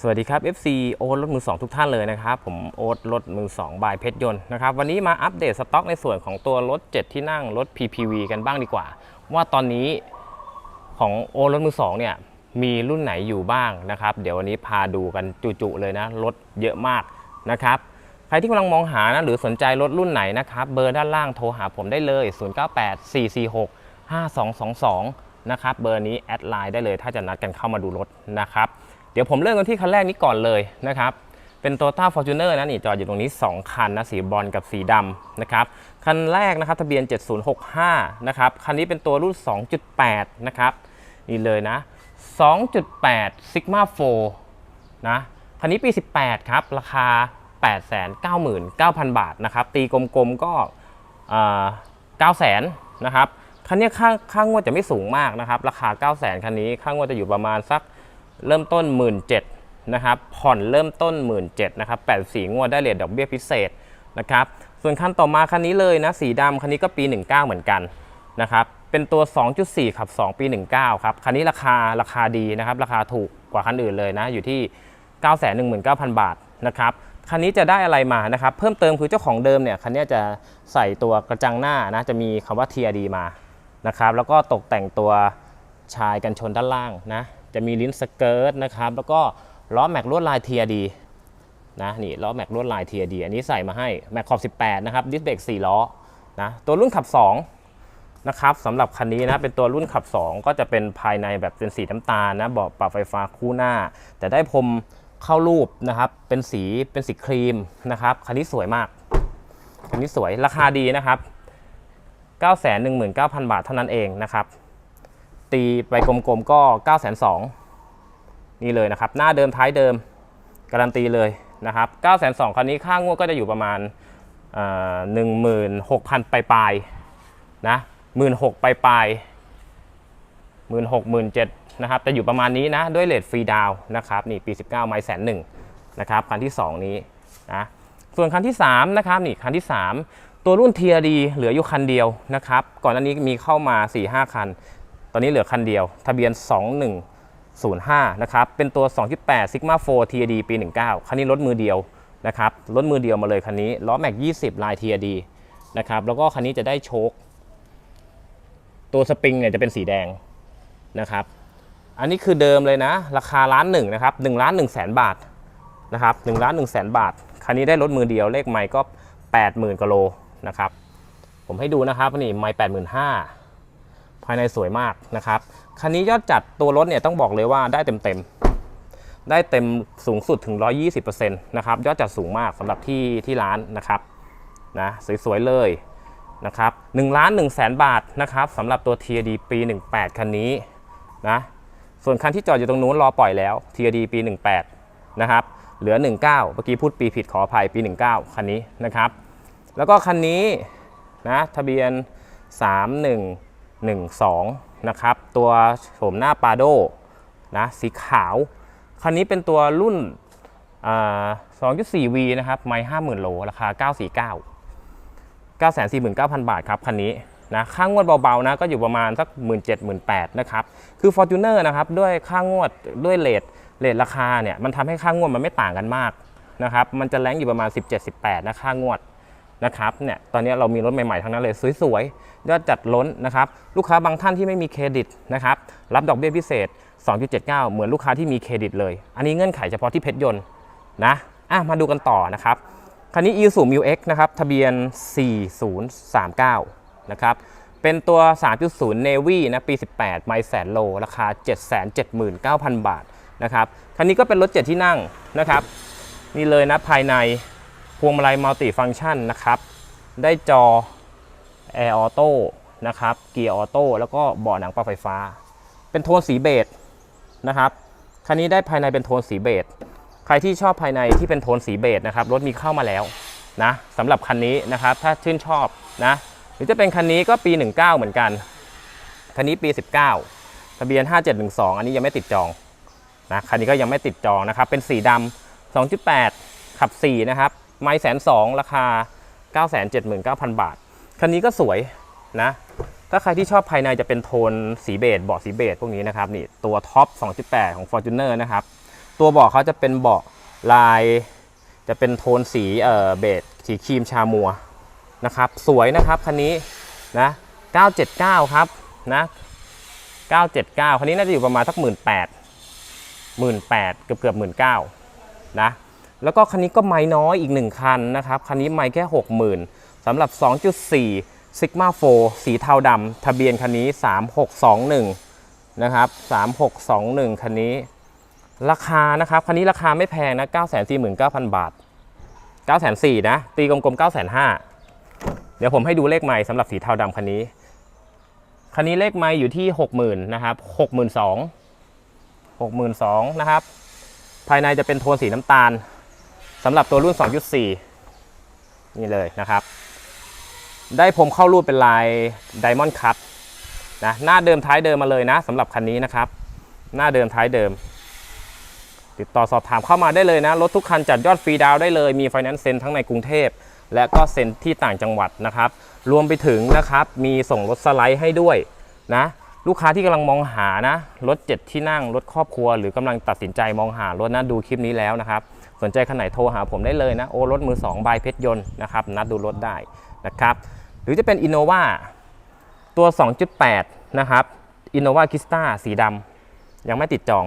สวัสดีครับ FC โอ๊ตรถมือ2ทุกท่านเลยนะครับ ผมโอ๊ตรถมือ2บายเพชรยนต์นะครับ วันนี้มาอัปเดตสต็อกในส่วนของตัวรถ 7 ที่นั่งรถ PPV กันบ้างดีกว่า ว่าตอนนี้ของโอ๊ตรถมือ2เนี่ยมีรุ่นไหนอยู่บ้างนะครับ เดี๋ยววันนี้พาดูกันจุๆเลยนะ รถเยอะมากนะครับ ใครที่กำลังมองหานะหรือสนใจรถรุ่นไหนนะครับ เบอร์ด้านล่างโทรหาผมได้เลย 098446 5222 นะครับ เบอร์นี้แอดไลน์ได้เลยถ้าจะนัดกันเข้ามาดูรถนะครับ เดี๋ยวผมเริ่มกันที่คันแรกนี้ก่อนเลยนะครับ เป็น t o y ต้าฟอร์จูเนอร์นะนี่จอดอยู่ตรงนี้ 2 คันนะสีบอนกับสีดำนะครับ คันแรกนะครับทะเบียน 7065 นะครับ คันนี้เป็นตัวรุ่น 2.8 นะครับ นี่เลยนะ 2.8 Sigma 4 นะคันนี้ปี 18 ครับ ราคา 899,000 บาทนะครับ ตีกลมๆก็900,000นะครับ คันนี้ค่าค่างวดจะไม่สูงมากนะครับ ราคา 900,000 คันนี้ค่างวดจะอยู่ประมาณสัก เริ่มต้น 1 7ื่นนะครับผ่อนเริ่มต้น 1 7ื่นนะครับ84งวดได้เลทดอกเบี้ยพิเศษนะครับส่วนคันต่อมาคันนี้เลยนะสีดำคันนี้ก็ปี 19 เหมือนกันนะครับเป็นตัว 2.4 ขับ 2 ปี 19 ครับคันนี้ราคาราคาดีนะครับราคาถูกกว่าคันอื่นเลยนะอยู่ที่ 919,000 บาทนะครับคันนี้จะได้อะไรมานะครับเพิ่มเติมคือเจ้าของเดิมเนี่ยคันนี้จะใส่ตัวกระจังหน้านะจะมีคำว่า TRD มานะครับแล้วก็ตกแต่งตัวชายกันชนด้านล่างนะ จะมีลิ้นสเกิร์ตนะครับ แล้วก็ล้อแม็กลวดลาย TRD นะนี่ล้อแม็กลวดลาย TRD อันนี้ใส่มาให้แม็กขอบ 18 นะครับดิสเบรก4ล้อนะตัวรุ่นขับ 2 นะครับสำหรับคันนี้นะเป็นตัวรุ่นขับ 2 ก็จะเป็นภายในแบบเป็นสีน้ำตาลนะเบาะปรับไฟฟ้าคู่หน้า แต่ได้พรมเข้ารูปนะครับเป็นสีเป็นสีครีมนะครับคันนี้สวยมากคันนี้สวยราคาดีนะครับ 919,000 บาทเท่านั้นเองนะครับ ตีไปกลมๆก็ 9 2 0 0 0นี่เลยนะครับ หน้าเดิมท้ายเดิม การันตีเลยนะครับ 9 2 0 0 0คันนี้ค่างวดก็จะอยู่ประมาณหนึ่งหมื่นหกพันปลายๆนะหมื่นหกปลายๆหมื่นหกหมื่นเจ็ดนะครับแต่อยู่ประมาณนี้นะด้วยเลทฟรีดาวนะครับนี่ปี 19 ไม้แสนหนึ่งนะครับคันที่ 2 นี้นะส่วนคันที่3นะครับนี่คันที่ 3 ตัวรุ่น TRD เหลืออยู่คันเดียวนะครับก่อนหน้านี้มีเข้ามา 4-5 คัน ตอนนี้เหลือคันเดียว ทะเบียน 2105 นะครับ เป็นตัว 2.8 Sigma 4 TRD ปี 19 คันนี้รถมือเดียวนะครับ รถมือเดียวมาเลยคันนี้ ล้อแม็ก 20 ลาย TRD นะครับ แล้วก็คันนี้จะได้โชคตัวสปริงเนี่ยจะเป็นสีแดงนะครับ อันนี้คือเดิมเลยนะ ราคาล้านหนึ่งนะครับ1ล้าน1แสนบาทนะครับ1ล้าน1แสนบาท คันนี้ได้รถมือเดียว เลขไมค์ก็80,000กโลนะครับ ผมให้ดูนะครับนี่ไมค์85,000 ภายในสวยมากนะครับ คันนี้ยอดจัดตัวรถเนี่ยต้องบอกเลยว่าได้เต็มๆได้เต็มสูงสุดถึง 120%นะครับ ยอดจัดสูงมากสำหรับที่ที่ร้านนะครับนะสวยๆเลยนะครับ1ล้าน1แสนบาทนะครับสำหรับตัว TRD ปี 18 คันนี้นะส่วนคันที่จอดอยู่ตรงนู้นรอปล่อยแล้ว TRD ปี 18 นะครับ เหลือ 19 เมื่อกี้พูดปีผิดขออภัยปี 19 คันนี้นะครับ แล้วก็คันนี้นะทะเบียน 1.2 นะครับ ตัวโฉมหน้าปาโดนะสีขาว คันนี้เป็นตัวรุ่นอ่า 2.4V นะครับ ไม่50,000 โล ราคา 949 949,000 บาทครับ คันนี้นะค่างวดเบาๆนะก็อยู่ประมาณสัก 1 7 0 0 0 0นะครับ คือ Fortuner นะครับ ด้วยค่างวดด้วยเลทเลทราคาเนี่ย มันทำให้ค่างวดมันไม่ต่างกันมากนะครับ มันจะแรงอยู่ประมาณ 17-18 นะค่างวด นะครับเนี่ยตอนนี้เรามีรถใหม่ๆทั้งนั้นเลยสวยๆยอดจัดล้นนะครับลูกค้าบางท่านที่ไม่มีเครดิตนะครับรับดอกเบี้ยพิเศษ 2.79 เหมือนลูกค้าที่มีเครดิตเลย อันนี้เงื่อนไขเฉพาะที่เพชรยนต์นะอะมาดูกันต่อนะครับคันนี้ Isuzu Mu X นะครับทะเบียน 4039 นะครับเป็นตัว 3.0 Navy นะปี 18 ไมล์แสนโล ราคา 779,000 บาทนะครับคันนี้ก็เป็นรถ 7 ที่นั่งนะครับนี่เลยนะภายใน พวงมาลัยมัลติฟังชันนะครับ ได้จอ Air Auto นะครับเกียร์ออโต้แล้วก็เบาะหนังปรับไฟฟ้า เป็นโทนสีเบจนะครับคันนี้ได้ภายในเป็นโทนสีเบจใครที่ชอบภายในที่เป็นโทนสีเบจนะครับรถมีเข้ามาแล้วนะสำหรับคันนี้นะครับถ้าชื่นชอบนะหรือจะเป็นคันนี้ก็ปี 19 เหมือนกัน คันนี้ปี 19 ทะเบียน 5712 อันนี้ยังไม่ติดจองนะคันนี้ก็ยังไม่ติดจองนะครับเป็นสีดำ2.8 ขับ 4 นะครับ ไม้แสนสองราคา 979,000 บาท คันนี้ก็สวยนะ ถ้าใครที่ชอบภายในจะเป็นโทนสีเบจเบาะสีเบจพวกนี้นะครับนี่ตัวท็อป 2.8 ของ Fortuner นะครับ ตัวเบาะเขาจะเป็นเบาะลาย จะเป็นโทนสีเอ่อเบจสีครีมชามัวนะครับ สวยนะครับคันนี้นะ 979 ครับนะ 979 คันนี้น่าจะอยู่ประมาณสัก 18 18เกือบเกือบ19,000นะ แล้วก็คันนี้ก็ไม่น้อยอีก 1 คันนะครับ คันนี้ไม่แค่ 60,000สำหรับ 2.4 Sigma 4 สีเทาดำทะเบียนคันนี้ 3621 นะครับ 3621 คันนี้ ราคานะครับ คันนี้ราคาไม่แพงนะ 949,000 บาท 904,000นะ ตีกลมๆ 905,000เดี๋ยวผมให้ดูเลขใหม่สำหรับสีเทาดำคันนี้ คันนี้เลขไม่อยู่ที่ 60,000นะครับ62,000 62,000นะครับภายในจะเป็นโทนสีน้ำตาล สำหรับตัวรุ่น 2.4 นี่เลยนะครับ ได้ผมเข้ารูปเป็นลาย Diamond Cut นะหน้าเดิมท้ายเดิมมาเลยนะสำหรับคันนี้นะครับ หน้าเดิมท้ายเดิม ติดต่อสอบถามเข้ามาได้เลยนะ รถทุกคันจัดยอดฟรีดาวได้เลย มีไฟแนนซ์เซ็นทั้งในกรุงเทพ และก็เซ็นที่ต่างจังหวัดนะครับ รวมไปถึงนะครับ มีส่งรถสไลด์ให้ด้วยนะลูกค้าที่กำลังมองหานะรถ 7 ที่นั่งรถครอบครัว หรือกำลังตัดสินใจมองหารถนะดูคลิปนี้แล้วนะครับ นใจคันไหนโทรหาผมได้เลยนะ โอรถมือ2บายเพชรยนต์นะครับนัดดูรถได้นะครับ หรือจะเป็น Innova ตัว 2.8 นะครับ Innova Kista สีดำยังไม่ติดจอง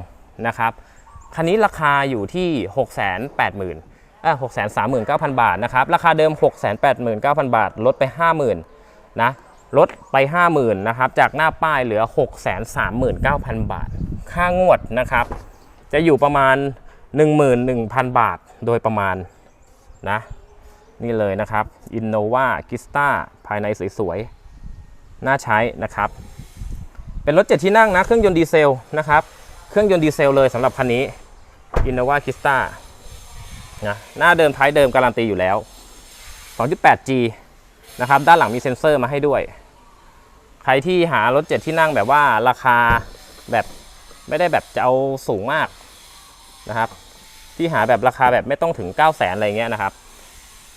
นะครับ คันนี้ราคาอยู่ที่ 680,000อะ639,000บาทนะครับ ราคาเดิม 689,000 บาท ลดไป 50,000นะลดไป 50,000นะครับ จากหน้าป้ายเหลือ 639,000 บาท ค่างวดนะครับ จะอยู่ประมาณ 11,000 บาทโดยประมาณนะ นี่เลยนะครับ Innova Krista ภายในสวยๆ น่าใช้นะครับ เป็นรถ7ที่นั่งนะ เครื่องยนต์ดีเซลนะครับ เครื่องยนต์ดีเซลเลยสำหรับคันนี้ Innova Krista นะหน้าเดิมท้ายเดิมการันตีอยู่แล้ว 2.8G นะครับ ด้านหลังมีเซ็นเซอร์มาให้ด้วย ใครที่หารถ7ที่นั่งแบบว่าราคาแบบไม่ได้แบบจะเอาสูงมาก นะครับ ที่หาแบบราคาแบบไม่ต้องถึง 9 0 0 0 0 0อะไรเงี้ยนะครับ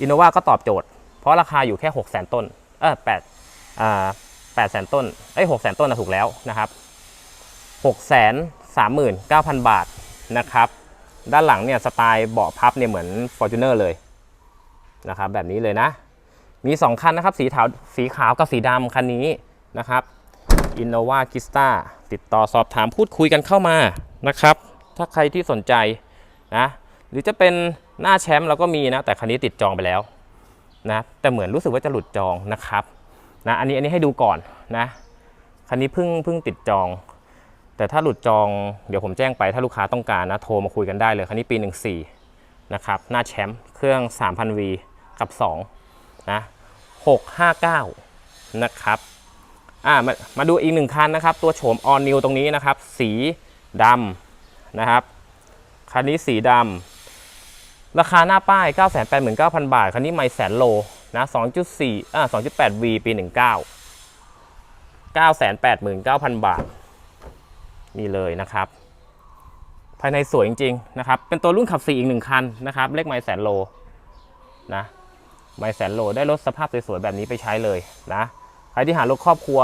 อินโนวาก็ตอบโจทย์ เพราะราคาอยู่แค่ 6 0 0 0 0ต้น เออ8อ่า8 0 0 0 0ต้นเอ้ย6 0 0 0 0 0ต้นนะถูกแล้วนะครับ6 3 9 0 0 0บาทนะครับ ด้านหลังเนี่ยสไตล์เบาะพับเนี่ยเหมือน Fortuner เลยนะครับแบบนี้เลยนะ มี 2 คันนะครับสีขาวสีขาวกับสีดำคันนี้นะครับ Innova Kista ติดต่อสอบถามพูดคุยกันเข้ามานะครับ ถ้าใครที่สนใจนะหรือจะเป็นหน้าแชมป์เราก็มีนะ แต่คันนี้ติดจองไปแล้วนะแต่เหมือนรู้สึกว่าจะหลุดจองนะครับนะอันนี้อันนี้ให้ดูก่อนนะคันนี้เพิ่งเพิ่งติดจอง แต่ถ้าหลุดจองเดี๋ยวผมแจ้งไปถ้าลูกค้าต้องการนะโทรมาคุยกันได้เลยคันนี้ปี 14นะครับหน้าแชมป์เครื่อง 3,000V กับ2นะ659นะครับอ่ามามาดูอีกหนึ่งคันนะครับ ตัวโฉม All New ตรงนี้นะครับ สีดำ นะครับคันนี้สีดำราคาหน้าป้าย 989,000 บาท คันนี้ไม่แสนโลนะ2.4อ่า 2.8V ปี 19 989,000 บาท นี่เลยนะครับ ภายในสวยจริงๆนะครับ เป็นตัวรุ่นขับ 4 อีกหนึ่งคันนะครับ เลขไมล์แสนโลนะไมล์แสนโลได้รถสภาพสวยๆแบบนี้ไปใช้เลยนะ ใครที่หารถครอบครัว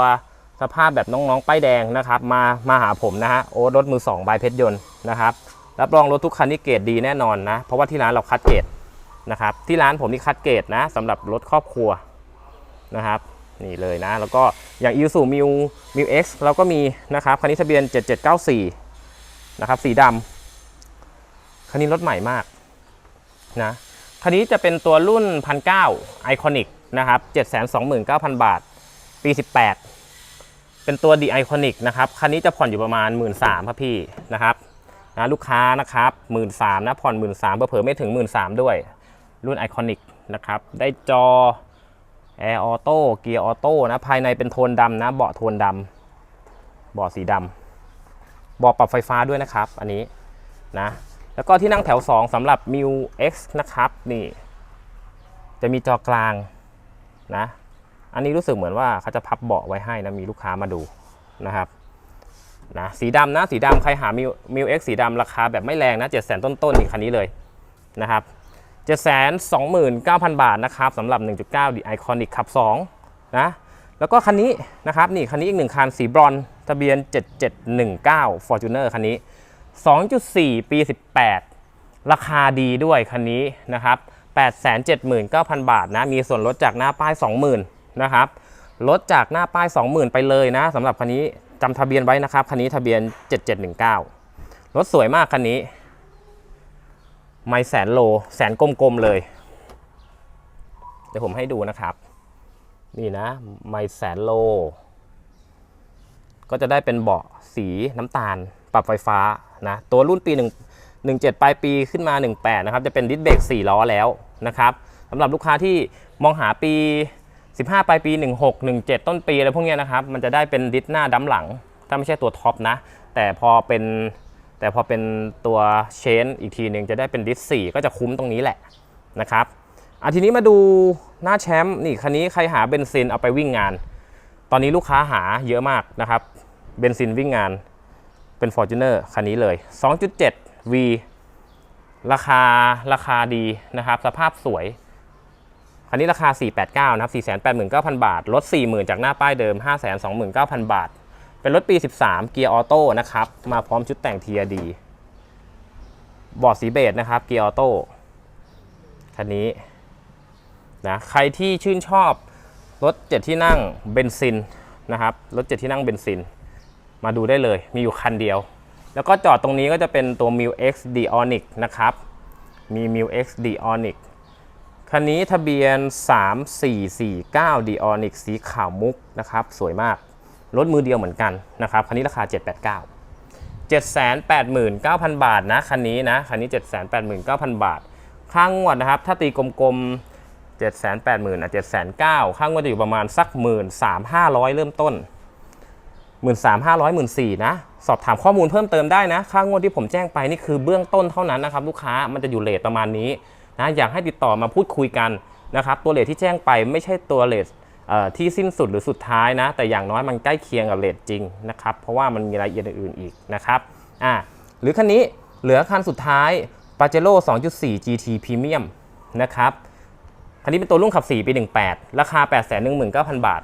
สภาพแบบน้องๆป้ายแดงนะครับ มามาหาผมนะฮะโอ้รถมือ2บายเพชรยนต์นะครับรับรองรถทุกคันนี่เกรดดีแน่นอนนะ เพราะว่าที่ร้านเราคัดเกรดนะครับที่ร้านผมนี่คัดเกรดนะสำหรับรถครอบครัวนะครับนี่เลยนะ แล้วก็อย่าง i s u m i m i X เอสเราก็มีนะครับคันนี้ทะเบียน 7794นะครับสีดำคันนี้รถใหม่มากนะคันนี้จะเป็นตัวรุ่น 1,900ไอคอนิกนะครับ729,000 บาท ปี 18 เป็นตัว D Iconic นะครับคันนี้จะผ่อนอยู่ประมาณ 1 3ื่นครับพี่นะครับนะลูกค้านะครับ1 3ื่นนะผ่อน1 3ื่นสเผื่อไม่ถึง1 3ื่นด้วย รุ่น Iconic นะครับได้จอ Air Auto เกียร์ออโต้นะภายในเป็นโทนดำนะเบาะโทนดำเบาะสีดำเบาะปรับไฟฟ้าด้วยนะครับ อันนี้นะแล้วก็ที่นั่งแถว 2สำหรับ m i u X นะครับ นี่ จะมีจอกลางนะ อันนี้รู้สึกเหมือนว่าเขาจะพับเบาะไว้ให้นะมีลูกค้ามาดูนะครับนะสีดำนะสีดำใครหา m i u m i u X สีดำราคาแบบไม่แรงนะ7 0 0 0 0ต้นๆนี่คันนี้เลยนะครับ729,000บาทนะครับสำหรับ 1.9 The Iconic ขับ2นะแล้วก็คันนี้นะครับนี่คันนี้อีกหนึ่งคันสีบรอนทะเบียน 7719 Fortuner คันนี้ 2.4 ปี 18 ราคาดีด้วยคันนี้นะครับ 879,000 บาทนะ มีส่วนลดจากหน้าป้าย 20,000 นะครับลดจากหน้าป้าย 20,000 ไปเลยนะสำหรับคันนี้จำทะเบียนไว้นะครับคันนี้ทะเบียน 7719รถสวยมากคันนี้ไม่แสนโลแสนกลมๆเลย เดี๋ยวผมให้ดูนะครับ นี่นะไม่แสนโล ก็จะได้เป็นเบาะสีน้ำตาล ปรับไฟฟ้านะตัวรุ่นปี 1 17 ปลายปีขึ้นมา 18 นะครับ จะเป็นดิสเบรก4ล้อแล้วนะครับสำหรับลูกค้าที่มองหาปี 15 ปลายปี 16 17 ต้นปีอะไรพวกนี้นะครับ มันจะได้เป็นดิสหน้าดั้มหลัง ถ้าไม่ใช่ตัวท็อปนะ แต่พอเป็นแต่พอเป็นตัวเชนอีกทีหนึ่งจะได้เป็นดิส4ก็จะคุ้มตรงนี้แหละนะครับอะทีนี้มาดูหน้าแชมป์นี่คันนี้ใครหาเบนซินเอาไปวิ่งงาน ตอนนี้ลูกค้าหาเยอะมากนะครับเบนซินวิ่งงานเป็น Fortuner คันนี้เลย 2.7 V ราคาราคาดีนะครับ สภาพสวย คันนี้ราคา 489 นะครับ 489,000 บาท ลด 40,000 จากหน้าป้ายเดิม 529,000 บาท เป็นรถปี 13 เกียร์ออโต้นะครับ มาพร้อมชุดแต่ง TRD บอร์ดสีเบจนะครับ เกียร์ออโต้ คันนี้นะ ใครที่ชื่นชอบรถเจ็ดที่นั่งเบนซินนะครับ รถเจ็ดที่นั่งเบนซิน มาดูได้เลย มีอยู่คันเดียว แล้วก็จอดตรงนี้ก็จะเป็นตัว m i l X Dionic นะครับ มี m i l X Dionic คันนี้ทะเบียน 3449 d o n i c สีขาวมุกนะครับ สวยมาก รถมือเดียวเหมือนกันนะครับ คันนี้ราคา 789 789,000 บาทนะ คันนี้นะ คันนี้ 789,000 บาท ค่างวดนะครับ ถ้าตีกลมๆ7 8 0 0 0 0อะ7 9 0 0 0ค่างวดจะอยู่ประมาณสัก 1 3 5 0 0 เริ่มต้น 1 3 5 0 0 1 4นะ สอบถามข้อมูลเพิ่มเติมได้นะ ค่างวดที่ผมแจ้งไปนี่คือเบื้องต้นเท่านั้นนะครับ ลูกค้ามันจะอยู่เลทประมาณนี้ นะอยากให้ติดต่อมาพูดคุยกันนะครับตัวเลทที่แจ้งไปไม่ใช่ตัวเลทที่สิ้นสุดหรือสุดท้ายนะ แต่อย่างน้อยมันใกล้เคียงกับเลทจริงนะครับเพราะว่ามันมีรายละเอียดอื่นอีกนะครับอ่าหรือคันนี้เหลือคันสุดท้าย p a j e r o 2.4 GT Premium นะครับคันนี้เป็นตัวรุ่นขับ 4 ปี 18 ราคา 819,000 บาท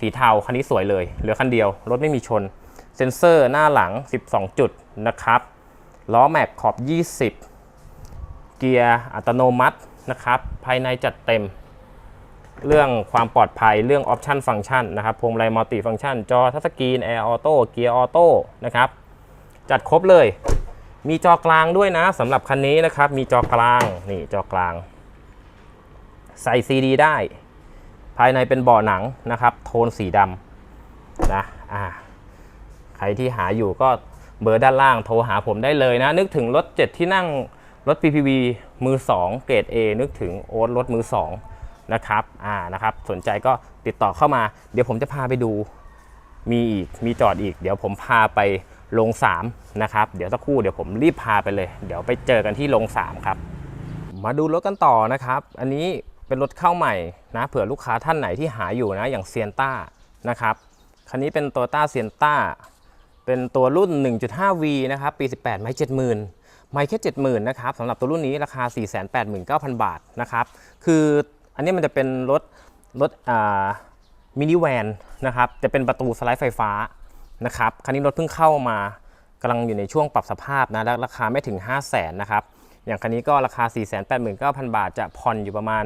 สีเทาคันนี้สวยเลย เหลือคันเดียว รถไม่มีชน เซ็นเซอร์หน้าหลัง 12 จุดนะครับ ล้อแม็กขอบ 20 เกียร์อัตโนมัตินะครับ ภายในจัดเต็ม เรื่องความปลอดภัยเรื่องออปชันฟังก์ชันนะครับพวงมาลัยมัลติฟังก์ชัน จอทัชสกรีนแอร์ออโต้เกียร์ออโต้นะครับ จัดครบเลย มีจอกลางด้วยนะสำหรับคันนี้นะครับ มีจอกลางนี่จอกลาง ใส่ซีดีได้ ภายในเป็นเบาะหนังนะครับ โทนสีดำนะอ่าใครที่หาอยู่ก็เบอร์ด้านล่างโทรหาผมได้เลยนะ นึกถึงรถ7ที่นั่ง รถ PPV มือ 2 เกรด A นึกถึงโอ๊ตรถมือ 2 นะครับ อ่า นะครับ สนใจก็ติดต่อเข้ามา เดี๋ยวผมจะพาไปดู มีอีก มีจอดอีก เดี๋ยวผมพาไปลง 3 นะครับ เดี๋ยวสักครู่ เดี๋ยวผมรีบพาไปเลย เดี๋ยวไปเจอกันที่ลง 3 ครับ มาดูรถกันต่อนะครับ อันนี้เป็นรถเข้าใหม่นะ เผื่อลูกค้าท่านไหนที่หาอยู่นะ อย่างเซียนต้านะครับ คันนี้เป็นตัวต้าเซียนต้า เป็นตัวรุ่น 1.5V นะครับ ปี 18 ไม่70,000 ไม่แค่ 70,000นะครับสำหรับตัวรุ่นนี้ราคา 489,000 บาทนะครับ คืออันนี้มันจะเป็นรถรถมินิแวนนะครับ จะเป็นประตูสไลด์ไฟฟ้านะครับ คันนี้รถเพิ่งเข้ามากำลังอยู่ในช่วงปรับสภาพนะและราคาไม่ถึง 5 0 0 0 0นนะครับ อย่างคันนี้ก็ราคา 489,000 บาท จะผ่อนอยู่ประมาณ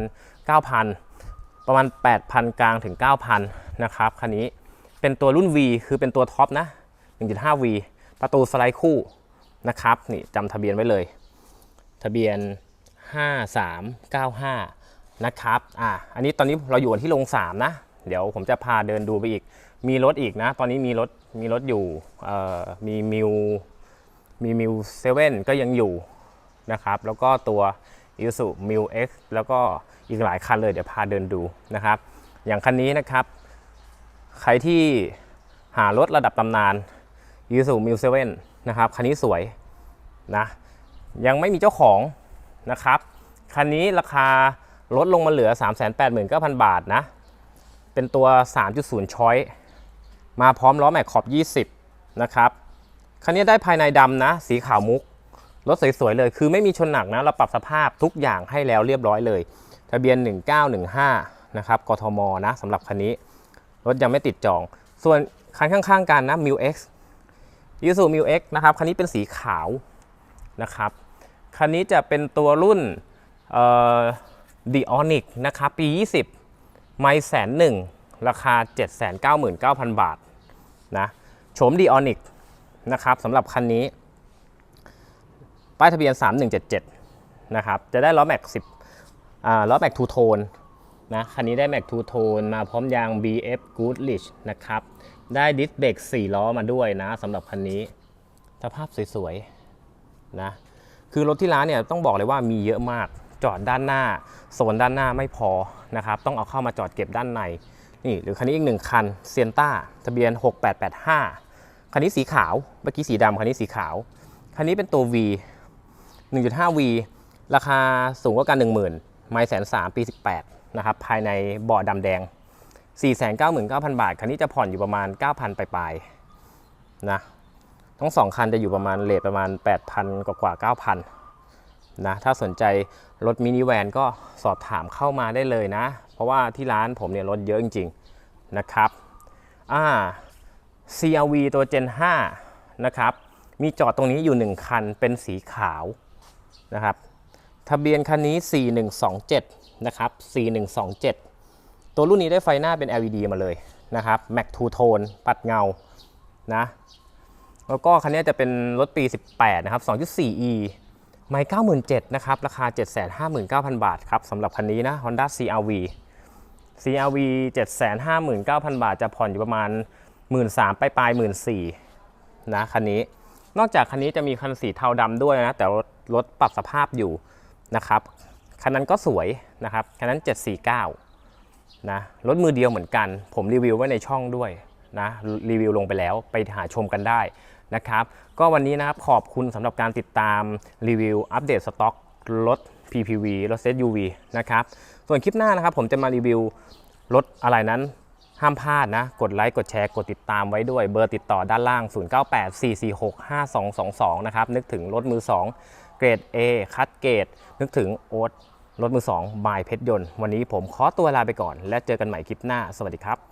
9,000 ประมาณ 8,000 กลางถึง 9,000 นะครับ คันนี้เป็นตัวรุ่น V คือเป็นตัวท็อปนะ 1.5V ประตูสไลด์คู่ นะครับนี่จำทะเบียนไว้เลย ทะเบียน 5395 นะครับอะอันนี้ตอนนี้เราอยู่ที่โรง3นะเดี๋ยวผมจะพาเดินดูไปอีก มีรถอีกนะ ตอนนี้มีรถมีรถอยู่มีมิวมีมิวเซเว่นก็ยังอยู่นะครับ แล้วก็ตัว i s u m i l X แล้วก็อีกหลายคันเลยเดี๋ยวพาเดินดูนะครับ อย่างคันนี้นะครับ ใครที่หารถระดับตำนาน i s u m i l 7น นะครับคันนี้สวยนะยังไม่มีเจ้าของนะครับคันนี้ราคาลดลงมาเหลือ 389,000 บาทนะ เป็นตัว 3.0 ช้อย มาพร้อมล้อแม็กขอบ 20 นะครับ คันนี้ได้ภายในดำนะ สีขาวมุก รถสวยๆเลย คือไม่มีชนหนักนะ เราปรับสภาพทุกอย่างให้แล้วเรียบร้อยเลย ทะเบียน 1915 นะครับ กทม นะสำหรับคันนี้ รถยังไม่ติดจอง ส่วนคันข้างๆกันนะ m i l X i s u m i x นะครับคันนี้เป็นสีขาวนะครับคันนี้จะเป็นตัวรุ่นเอ่อ d i o n i c นะครับปี 20 ไม่แสนหนึ่งราคา 799,000 บาทนะโฉม d i o n i c นะครับสำหรับคันนี้ ป้ายทะเบียน 3177 นะครับ จะได้ล้อแม็ก10อ่าล้อแม็กทูโทนนะคันนี้ได้แม็กทูโทนมาพร้อมยาง BF Goodrich นะครับ ได้ดิสเบรก4ล้อมาด้วยนะสำหรับคันนี้สภาพสวยๆนะคือรถที่ร้านเนี่ยต้องบอกเลยว่ามีเยอะมากจอดด้านหน้าโซนด้านหน้าไม่พอนะครับต้องเอาเข้ามาจอดเก็บด้านในนี่หรือคันนี้อีกหนึ่งคันเซียนต้าทะเบียน 6885 คันนี้สีขาวเมื่อกี้สีดำคันนี้สีขาว คันนี้เป็นตัว V 1.5V ราคาสูงกว่ากัน 10,000 ไมล์แสนสามปี 18 นะครับ ภายในเบาะดำแดง 499,000 บาท คันนี้จะผ่อนอยู่ประมาณ 9,000 ปลายๆนะ ทั้งสองคันจะอยู่ประมาณเลทประมาณ 8,000 กว่ากว่า9,000 นะ ถ้าสนใจรถมินิแวนก็สอบถามเข้ามาได้เลยนะ เพราะว่าที่ร้านผมเนี่ยรถเยอะจริงๆ นะครับ อ่า CRV ตัว Gen 5 นะครับ มีจอดตรงนี้อยู่ 1 คันเป็นสีขาวนะครับ ทะเบียนคันนี้ 4127 นะครับ 4127 ตัวรุ่นนี้ได้ไฟหน้าเป็น LED มาเลยนะครับ Mac Two Tone ปัดเงานะแล้วก็คันนี้จะเป็นรถปี 18 นะครับ 2.4e ไม่97,000นะครับ ราคา 759,000 บาทครับสำหรับคันนี้นะ Honda CRV CRV 759,000 บาท จะผ่อนอยู่ประมาณ 13,000ไปปลาย14,000นะคันนี้ นอกจากคันนี้จะมีคันสีเทาดำด้วยนะ แต่รถรถปรับสภาพอยู่นะครับ คันนั้นก็สวยนะครับ คันนั้น 749 นะรถมือเดียวเหมือนกัน ผมรีวิวไว้ในช่องด้วยนะรีวิวลงไปแล้วไปหาชมกันได้นะครับก็วันนี้นะครับขอบคุณสำหรับการติดตามรีวิวอัปเดตสต็อกรถ PPV รถ SUV นะครับส่วนคลิปหน้านะครับผมจะมารีวิวรถอะไรนั้นห้ามพลาดนะ กดไลค์กดแชร์กดติดตามไว้ด้วยเบอร์ติดต่อด้านล่าง 0984465222 นะครับ นึกถึงรถมือ 2 เกรด A คัดเกรด นึกถึงโอ๊ต รถมือ2บายเพชรยนต์ วันนี้ผมขอตัวลาไปก่อน และเจอกันใหม่คลิปหน้า สวัสดีครับ